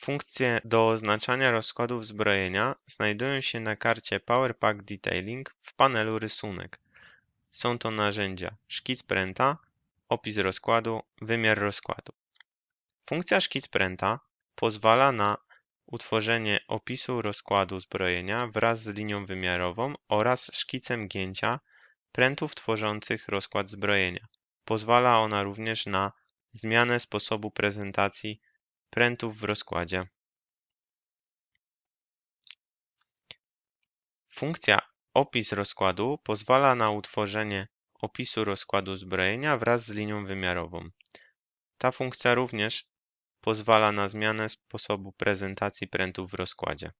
Funkcje do oznaczania rozkładów zbrojenia znajdują się na karcie Power Pack Detailing w panelu Rysunek. Są to narzędzia szkic pręta, opis rozkładu, wymiar rozkładu. Funkcja szkic pręta pozwala na utworzenie opisu rozkładu zbrojenia wraz z linią wymiarową oraz szkicem gięcia prętów tworzących rozkład zbrojenia. Pozwala ona również na zmianę sposobu prezentacji prętów w rozkładzie. Funkcja opis rozkładu pozwala na utworzenie opisu rozkładu zbrojenia wraz z linią wymiarową. Ta funkcja również pozwala na zmianę sposobu prezentacji prętów w rozkładzie.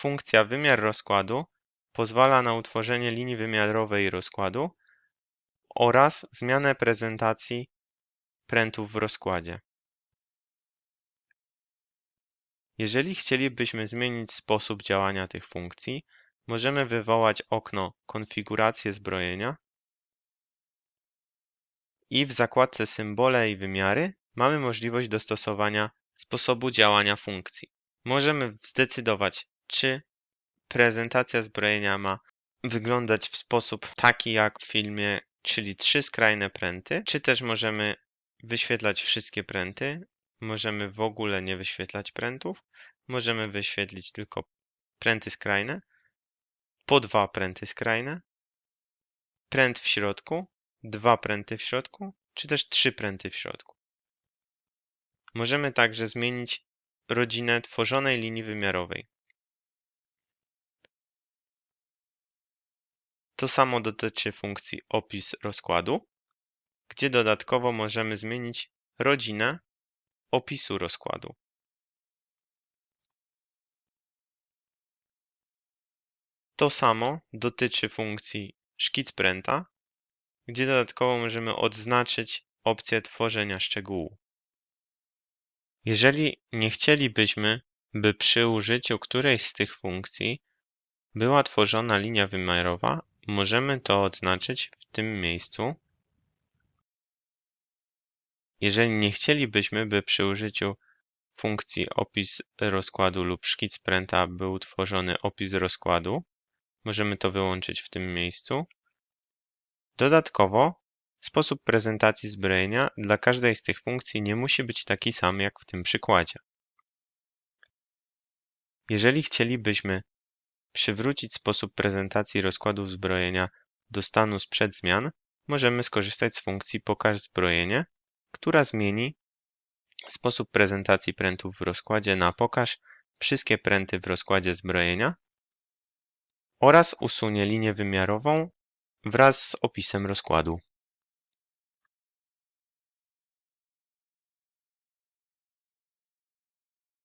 Funkcja wymiar rozkładu pozwala na utworzenie linii wymiarowej rozkładu oraz zmianę prezentacji prętów w rozkładzie. Jeżeli chcielibyśmy zmienić sposób działania tych funkcji, możemy wywołać okno Konfiguracje zbrojenia i w zakładce Symbole i wymiary mamy możliwość dostosowania sposobu działania funkcji. Możemy zdecydować, czy prezentacja zbrojenia ma wyglądać w sposób taki jak w filmie, czyli trzy skrajne pręty, czy też możemy wyświetlać wszystkie pręty, możemy w ogóle nie wyświetlać prętów, możemy wyświetlić tylko pręty skrajne, po dwa pręty skrajne, pręt w środku, dwa pręty w środku, czy też trzy pręty w środku. Możemy także zmienić rodzinę tworzonej linii wymiarowej. To samo dotyczy funkcji opis rozkładu, gdzie dodatkowo możemy zmienić rodzinę opisu rozkładu. To samo dotyczy funkcji szkic pręta, gdzie dodatkowo możemy odznaczyć opcję tworzenia szczegółu. Jeżeli nie chcielibyśmy, by przy użyciu którejś z tych funkcji była tworzona linia wymiarowa, możemy to odznaczyć w tym miejscu. Jeżeli nie chcielibyśmy, by przy użyciu funkcji opis rozkładu lub szkic pręta był utworzony opis rozkładu, możemy to wyłączyć w tym miejscu. Dodatkowo sposób prezentacji zbrojenia dla każdej z tych funkcji nie musi być taki sam jak w tym przykładzie. Jeżeli chcielibyśmy przywrócić sposób prezentacji rozkładów zbrojenia do stanu sprzed zmian, możemy skorzystać z funkcji Pokaż zbrojenie, która zmieni sposób prezentacji prętów w rozkładzie na Pokaż wszystkie pręty w rozkładzie zbrojenia oraz usunie linię wymiarową wraz z opisem rozkładu.